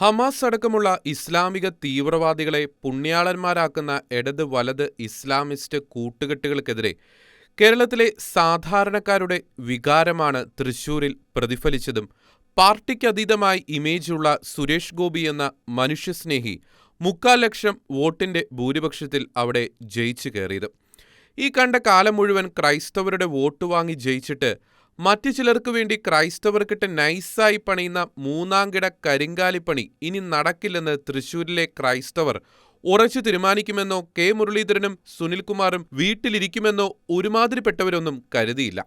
Hamas അടക്കമുള്ള ഇസ്ലാമിക തീവ്രവാദികളെ പുണ്യാളന്മാരാക്കുന്ന ഇടത് വലത് ഇസ്ലാമിസ്റ്റ് കൂട്ടുകെട്ടുകൾക്കെതിരെ കേരളത്തിലെ സാധാരണക്കാരുടെ വികാരമാണ് തൃശൂരിൽ പ്രതിഫലിച്ചതും. പാർട്ടിക്കതീതമായി ഇമേജുള്ള സുരേഷ് ഗോപി എന്ന മനുഷ്യസ്നേഹി മുക്കാൽ ലക്ഷം വോട്ടിന്റെ ഭൂരിപക്ഷത്തിൽ അവിടെ ജയിച്ചു കയറിയത്. ഈ കണ്ട കാലം മുഴുവൻ ക്രൈസ്തവരുടെ വോട്ട് വാങ്ങി ജയിച്ചിട്ട് മറ്റു ചിലർക്ക് വേണ്ടി ക്രൈസ്തവർക്കിട്ട് നൈസായി പണിയുന്ന മൂന്നാംകിട കരിങ്കാലിപ്പണി ഇനി നടക്കില്ലെന്ന് തൃശൂരിലെ ക്രൈസ്തവർ ഉറച്ചു തീരുമാനിക്കുമെന്നോ കെ മുരളീധരനും സുനിൽകുമാറും വീട്ടിലിരിക്കുമെന്നോ ഒരുമാതിരിപ്പെട്ടവരൊന്നും കരുതിയില്ല.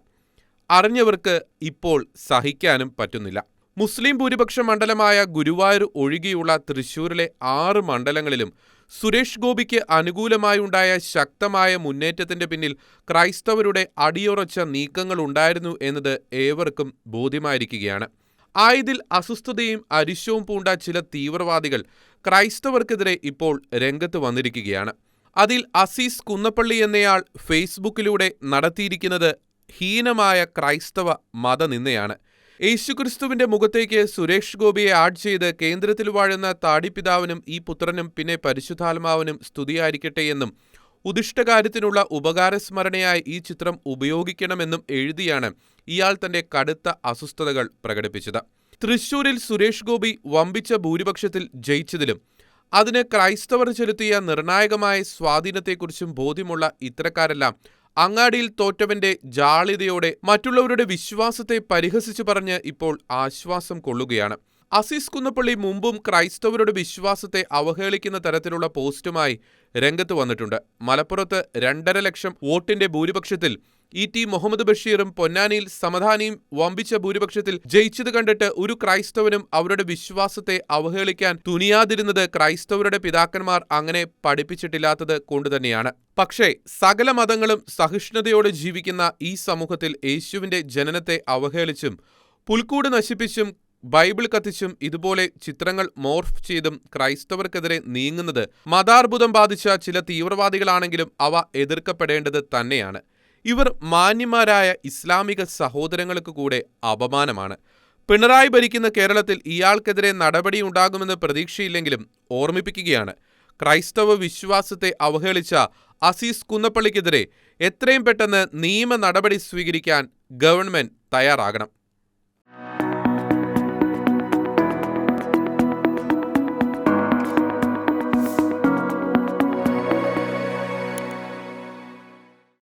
അറിഞ്ഞവർക്ക് ഇപ്പോൾ സഹിക്കാനും പറ്റുന്നില്ല. മുസ്ലിം ഭൂരിപക്ഷ മണ്ഡലമായ ഗുരുവായൂർ ഒഴികെയുള്ള തൃശൂരിലെ ആറ് മണ്ഡലങ്ങളിലും സുരേഷ് ഗോപിക്ക് അനുകൂലമായുണ്ടായ ശക്തമായ മുന്നേറ്റത്തിന്റെ പിന്നിൽ ക്രൈസ്തവരുടെ അടിയുറച്ച നീക്കങ്ങളുണ്ടായിരുന്നു എന്നത് ഏവർക്കും ബോധ്യമായിരിക്കുകയാണ്. ആയതിൽ അസ്വസ്ഥതയും അരിശവും പൂണ്ട ചില തീവ്രവാദികൾ ക്രൈസ്തവർക്കെതിരെ ഇപ്പോൾ രംഗത്ത് വന്നിരിക്കുകയാണ്. അതിൽ അസീസ് കുന്നപ്പള്ളി എന്നയാൾ ഫേസ്ബുക്കിലൂടെ നടത്തിയിരിക്കുന്നത് ഹീനമായ ക്രൈസ്തവ മതനിന്ദയാണ്. യേശുക്രിസ്തുവിന്റെ മുഖത്തേക്ക് സുരേഷ് ഗോപിയെ ആഡ് ചെയ്ത് കേന്ദ്രത്തിൽ വാഴുന്ന താടിപിതാവിനും ഈ പുത്രനും പിന്നെ പരിശുദ്ധാത്മാവിനും സ്തുതിയായിരിക്കട്ടെ എന്നും ഉദിഷ്ടകാര്യത്തിനുള്ള ഉപകാരസ്മരണയായി ഈ ചിത്രം ഉപയോഗിക്കണമെന്നും എഴുതിയാണ് ഇയാൾ തന്റെ കടുത്ത അസ്വസ്ഥതകൾ പ്രകടിപ്പിച്ചത്. തൃശൂരിൽ സുരേഷ് ഗോപി വമ്പിച്ച ഭൂരിപക്ഷത്തിൽ ജയിച്ചതിലും അതിന് ക്രൈസ്തവർ ചെലുത്തിയ നിർണായകമായ സ്വാധീനത്തെക്കുറിച്ചും ബോധ്യമുള്ള ഇത്തരക്കാരെല്ലാം അങ്ങാടിയിൽ തോറ്റവന്റെ ജാളിതയോടെ മറ്റുള്ളവരുടെ വിശ്വാസത്തെ പരിഹസിച്ചു പറഞ്ഞ് ഇപ്പോൾ ആശ്വാസം കൊള്ളുകയാണ്. അസീസ് കുന്നപ്പള്ളി മുമ്പും ക്രൈസ്തവരുടെ വിശ്വാസത്തെ അവഹേളിക്കുന്ന തരത്തിലുള്ള പോസ്റ്റുമായി രംഗത്ത് വന്നിട്ടുണ്ട്. മലപ്പുറത്ത് രണ്ടര ലക്ഷം വോട്ടിന്റെ ഭൂരിപക്ഷത്തിൽ ഇ ടി മുഹമ്മദ് ബഷീറും പൊന്നാനിയിൽ സമധാനിയും വമ്പിച്ച ഭൂരിപക്ഷത്തിൽ ജയിച്ചത് കണ്ടിട്ട് ഒരു ക്രൈസ്തവനും അവരുടെ വിശ്വാസത്തെ അവഹേളിക്കാൻ തുനിയാതിരുന്നത് ക്രൈസ്തവരുടെ പിതാക്കന്മാർ അങ്ങനെ പഠിപ്പിച്ചിട്ടില്ലാത്തത് കൊണ്ടുതന്നെയാണ് പക്ഷേ സകല മതങ്ങളും സഹിഷ്ണുതയോടെ ജീവിക്കുന്ന ഈ സമൂഹത്തിൽ യേശുവിന്റെ ജനനത്തെ അവഹേളിച്ചും പുൽക്കൂട് നശിപ്പിച്ചും ബൈബിൾ കത്തിച്ചും ഇതുപോലെ ചിത്രങ്ങൾ മോർഫ് ചെയ്തും ക്രൈസ്തവർക്കെതിരെ നീങ്ങുന്നത് മതാർബുദം ബാധിച്ച ചില തീവ്രവാദികളാണെങ്കിലും അവ എതിർക്കപ്പെടേണ്ടത് തന്നെയാണ്. ഇവർ മാന്യന്മാരായ ഇസ്ലാമിക സഹോദരങ്ങൾക്ക് കൂടെ അപമാനമാണ്. പിണറായി ഭരിക്കുന്ന കേരളത്തിൽ ഇയാൾക്കെതിരെ നടപടി ഉണ്ടാകുമെന്ന് പ്രതീക്ഷയില്ലെങ്കിലും ഓർമ്മിപ്പിക്കുകയാണ്. ക്രൈസ്തവ വിശ്വാസത്തെ അവഹേളിച്ച അസീസ് കുന്നപ്പള്ളിക്കെതിരെ എത്രയും പെട്ടെന്ന് നിയമ നടപടി സ്വീകരിക്കാൻ ഗവൺമെന്റ് തയ്യാറാകണം.